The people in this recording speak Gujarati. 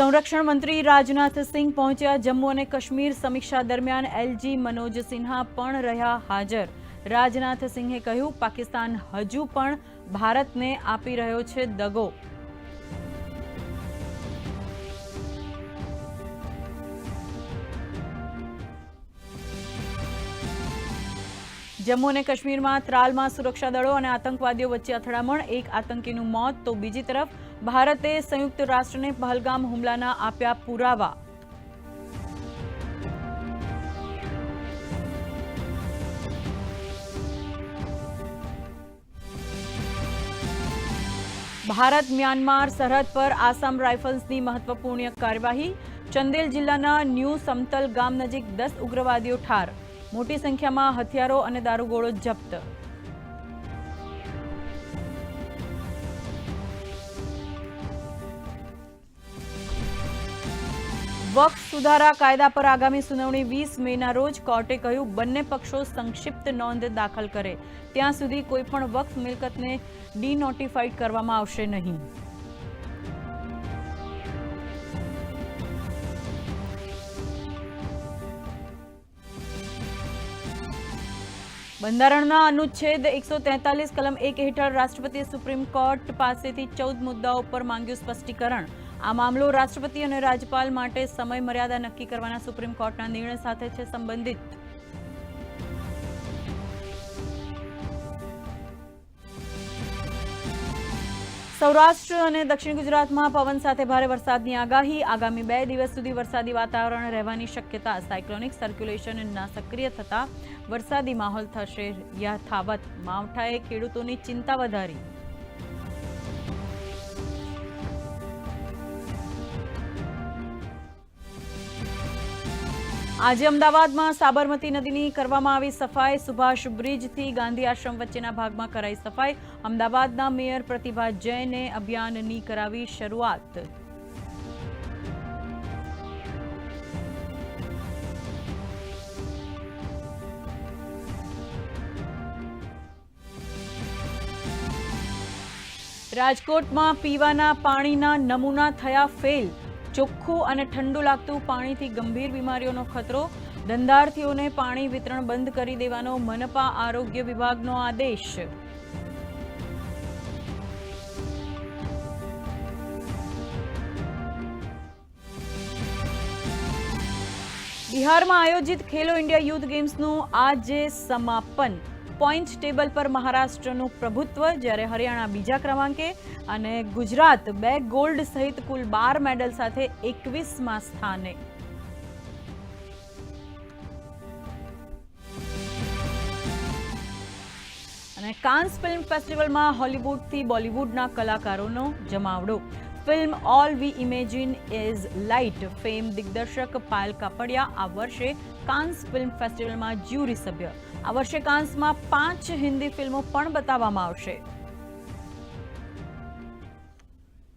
સંરક્ષણ મંત્રી રાજનાથ સિંહ પહોંચ્યા જમ્મુ અને કાશ્મીર સમીક્ષા દરમિયાન એલજી મનોજ સિન્હા પણ રહ્યા હાજર. રાજનાથ સિંહે કહ્યું, પાકિસ્તાન હજુ પણ ભારતને આપી રહ્યો છે દગો. જમ્મુ અને કાશ્મીરમાં ત્રાલમાં સુરક્ષા દળો અને આતંકવાદીઓ વચ્ચે અથડામણ, એક આતંકીનું મોત, તો બીજી તરફ ભારતે સંયુક્ત રાષ્ટ્રને પહલગામ હુમલાના આપ્યા પુરાવા. ભારત મ્યાનમાર સરહદ પર આસામ રાઇફલ્સની મહત્વપૂર્ણ કાર્યવાહી, ચંદેલ જિલ્લાના ન્યૂ સમતલ ગામ નજીક દસ ઉગ્રવાદીઓ ઠાર. મોટી સંખ્યામાં હથિયારો અને દારૂગોળો જપ્ત. વક્ફ સુધારા કાયદા પર આગામી સુનાવણી વીસ મેના રોજ કોર્ટે કહ્યું, બંને પક્ષો સંક્ષિપ્ત નોંધ દાખલ કરે. ત્યાં સુધી કોઈપણ વક્ફ મિલકતને ડીનોટિફાઈડ કરવામાં આવશે નહીં. બંધારણના અનુચ્છેદ એકસો તેતાલીસ કલમ એક હેઠળ રાષ્ટ્રપતિએ સુપ્રીમ કોર્ટ પાસેથી ચૌદ મુદ્દાઓ પર માંગ્યું સ્પષ્ટીકરણ. આ મામલો રાષ્ટ્રપતિ અને રાજ્યપાલ માટે સમય મર્યાદા નક્કી કરવાના સુપ્રીમ કોર્ટના નિર્ણય સાથે છે સંબંધિત. સૌરાષ્ટ્ર અને દક્ષિણ ગુજરાતમાં પવન સાથે ભારે વરસાદની આગાહી. આગામી બે દિવસ સુધી વરસાદી વાતાવરણ રહેવાની શક્યતા, સાયક્લોનિક સર્ક્યુલેશનના સક્રિય થતા વરસાદી માહોલ થશે. યથાવત. માવઠાએ ખેડૂતોની ચિંતા વધારી. આજે અમદાવાદમાં સાબરમતી નદીની કરવામાં આવી સફાઈ, સુભાષ બ્રિજથી ગાંધી આશ્રમ વચ્ચેના ભાગમાં કરાઈ સફાઈ. અમદાવાદના મેયર પ્રતિભા જૈને અભિયાનની કરાવી શરૂઆત. રાજકોટમાં પીવાના પાણીના નમૂના થયા ફેલ. ચોખ્ખું અને ઠંડુ લાગતું પાણીથી ગંભીર બીમારીઓનો ખતરો. ધંધાર્થીઓને પાણી વિતરણ બંધ કરી દેવાનો મનપા આરોગ્ય વિભાગનો આદેશ. બિહારમાં આયોજિત ખેલો ઇન્ડિયા યુથ ગેમ્સનું આજે સમાપન. પોઈન્ટ ટેબલ પર મહારાષ્ટ્રનું પ્રભુત્વ, જ્યારે હરિયાણા બીજા ક્રમાંકે અને ગુજરાત બે ગોલ્ડ સહિત કુલ બાર મેડલ સાથે એકવીસમાં સ્થાને. અને કાન્સ ફિલ્મ ફેસ્ટિવલમાં હોલિવૂડથી બોલિવૂડના કલાકારોનો જમાવડો. Film All We Imagine Is Light fame દિગ્દર્શક પાયલ કાપડિયા આ વર્ષે કાન્સ ફિલ્મ ફેસ્ટિવલમાં જ્યુરી સભ્ય. આ વર્ષે કાન્સમાં પાંચ હિન્દી ફિલ્મો પણ બતાવવામાં આવશે.